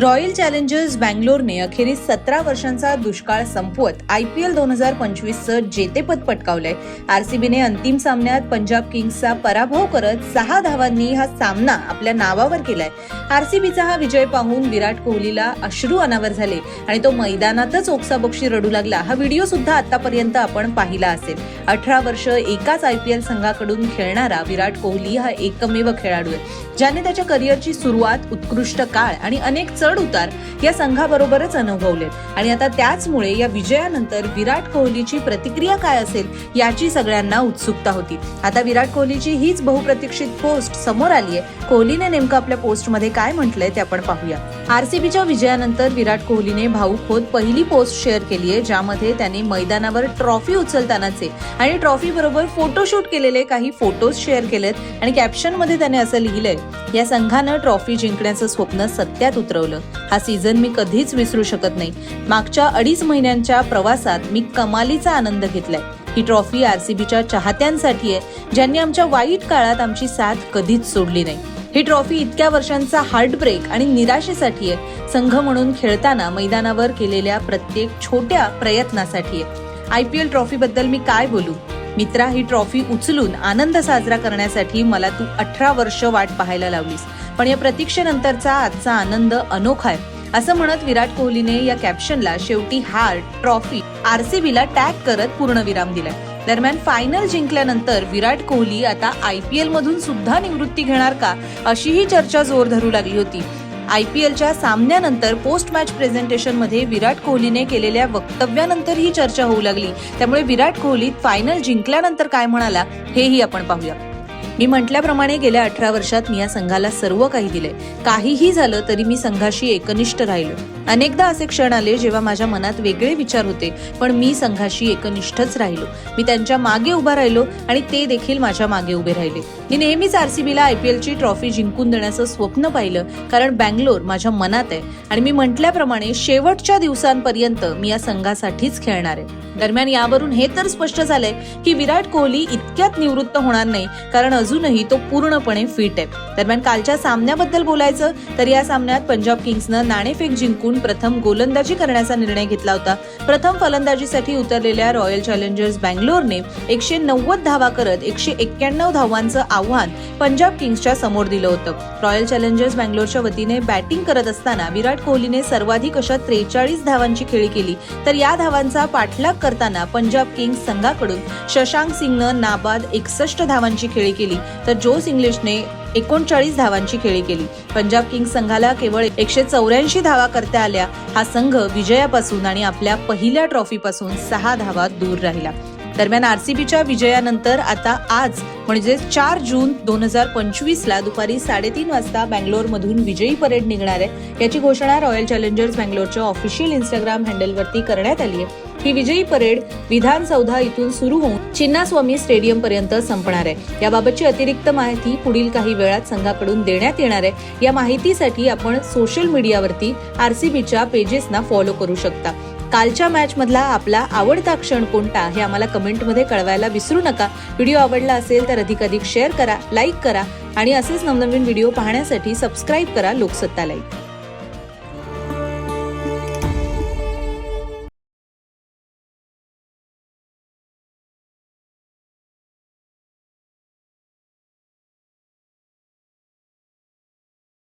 Royal challengers बँगलोरने अखेरीस सतरा वर्षांचा दुष्काळ संपवत आय पी एल दोन हजार पंचवीसचं जेतेपद पटकावलंय. आरसीबीने अंतिम सामन्यात पंजाब किंग्सचा पराभव करत सहा धावांनी हा सामना आपल्या नावावर केलाय. आरसीबीचा हा विजय पाहून विराट कोहलीला अश्रू अनावर झाले आणि तो मैदानातच ओक्साबोक्षी रडू लागला. हा व्हिडिओ सुद्धा आतापर्यंत आपण पाहिला असेल. अठरा वर्ष एकाच आय पी एल संघाकडून खेळणारा विराट कोहली हा एकमेव खेळाडू आहे ज्याने त्याच्या करिअरची सुरुवात उत्कृष्ट काळ आणि अनेक चढ उतार या संघाबरोबरच अनुभवलेत आणि आता त्याचमुळे या विजयानंतर विराट कोहलीची प्रतिक्रिया काय असेल याची सगळ्यांना उत्सुकता होती. आता विराट कोहलीची हीच बहुप्रतीक्षित पोस्ट समोर आली आहे कोहलीने नेमकं आपल्या पोस्टमध्ये काय म्हटलंय ते आपण पाहूया. आरसीबीच्या विजयानंतर विराट कोहलीने भाऊक होत पहिली पोस्ट शेअर केली आहे ज्यामध्ये त्याने मैदानावर ट्रॉफी उचलतानाचे आणि ट्रॉफी बरोबर फोटोशूट केलेले काही फोटोज शेअर केलेत आणि कॅप्शनमध्ये त्याने असं लिहिलंय या संघानं ट्रॉफी जिंकण्याचं स्वप्न सत्यात उतरवलं. हा सीझन मी कधीच विसरू शकत नाही. मागच्या अडीच महिन्यांच्या प्रवासात मी कमालीचा आनंद घेतलाय. ही ट्रॉफी आरसीबीच्या चाहत्यांसाठी आहे ज्यांनी आमच्या वाईट काळात आमची साथ कधीच सोडली नाही. ही ट्रॉफी इतक्या वर्षांचा हार्टब्रेक आणि निराशेसाठी आहे. संघ म्हणून खेळताना मैदानावर केलेल्या प्रत्येक छोट्या प्रयत्नासाठी आहे. आय पी एल ट्रॉफीबद्दल मी काय बोलू? मित्रा ही ट्रॉफी उचलून आनंद साजरा करण्यासाठी मला तू अठरा वर्ष वाट पाहायला लावलीस. पण या प्रतीक्षेनंतरचा आजचा आनंद अनोखा आहे. असं म्हणत विराट कोहलीने या कॅप्शनला शेवटी हार्ट ट्रॉफी आरसीबीला टॅग करत पूर्णविराम दिलाय. दरम्यान फायनल जिंकल्यानंतर विराट कोहली आता आय पी एलमधून सुद्धा निवृत्ती घेणार का अशीही चर्चा जोर धरू लागली होती. आय पी एलच्या सामन्यानंतर पोस्ट मॅच प्रेझेंटेशनमध्ये विराट कोहलीने केलेल्या वक्तव्यानंतर ही चर्चा होऊ लागली. त्यामुळे विराट कोहली फायनल जिंकल्यानंतर काय म्हणाला हेही आपण पाहूया. मी म्हटल्याप्रमाणे गेल्या अठरा वर्षात मी या संघाला सर्व काही दिले. काहीही झालं तरी मी संघाशी एकनिष्ठ राहिलो. अनेकदा असे क्षण आले जेव्हा माझ्या मनात वेगळे विचार होते पण मी संघाशी एकनिष्ठच राहिलो. मी त्यांच्या मागे उभा राहिलो आणि ते देखील माझ्या मागे उभे राहिले. मी नेहमीच आरसीबीला आयपीएलची ट्रॉफी जिंकून देण्याचं स्वप्न पाहिलं कारण बँगलोर माझ्या मनात आहे. आणि मी म्हटल्याप्रमाणे शेवटच्या दिवसांपर्यंत मी या संघासाठीच खेळणार आहे. दरम्यान यावरून हे तर स्पष्ट झालंय की विराट कोहली इतक्यात निवृत्त होणार नाही कारण अजूनही तो पूर्णपणे फिट आहे. दरम्यान कालच्या सामन्याबद्दल बोलायचं तर या सामन्यात पंजाब किंग्सनं नाणेफेक जिंकून प्रथम गोलंदाजी करण्याचा निर्णय घेतला होता. प्रथम फलंदाजीसाठी उतरलेल्या रॉयल चॅलेंजर्स बँगलोरने एकशे नव्वद धावा करत एकशे एक्क्याण्णव धावांचं आव्हान पंजाब किंग्सच्या समोर दिलं होतं. रॉयल चॅलेंजर्स बँगलोरच्या वतीने बॅटिंग करत असताना विराट कोहलीने सर्वाधिक अशा त्रेचाळीस धावांची खेळी केली. तर या धावांचा पाठलाग करताना पंजाब किंग्स संघाकडून शशांक सिंगनं नाबाद एकसष्ट धावांची खेळी केली. तर जोस इंग्लिशने एकोणचाळीस धावांची खेळी केली. पंजाब किंग्स संघाला केवळ एकशे चौऱ्याऐंशी धावा करता आल्या. हा संघ विजयापासून आणि आपल्या पहिल्या ट्रॉफीपासून सहा धावा दूर राहिला. दरम्यान आरसीबीच्या विजयानंतर आता आज म्हणजे चार जून दोन हजार पंचवीसला दुपारी साडेतीन वाजता बँगलोरमधून विजयी परेड निघणार आहे. याची घोषणा रॉयल चॅलेंजर्स बँगलोरच्या ऑफिशियल इंस्टाग्राम हँडलवरती करण्यात आली आहे. ही विजयी परेड विधानसौधा इथून सुरू होऊन चिन्नास्वामी स्टेडियम पर्यंत संपणार आहे. याबाबतची अतिरिक्त माहिती पुढील काही वेळात संघाकडून देण्यात येणार आहे. या माहितीसाठी आपण सोशल मीडियावरती आरसीबीच्या पेजेसना फॉलो करू शकता. कालच्या मॅचमधला आपला आवडता क्षण कोणता हे आम्हाला कमेंटमध्ये कळवायला विसरू नका. व्हिडिओ आवडला असेल तर अधिकाधिक शेअर करा लाईक करा आणि असेच नवनवीन व्हिडिओ पाहण्यासाठी सबस्क्राईब करा लोकसत्ता लाईक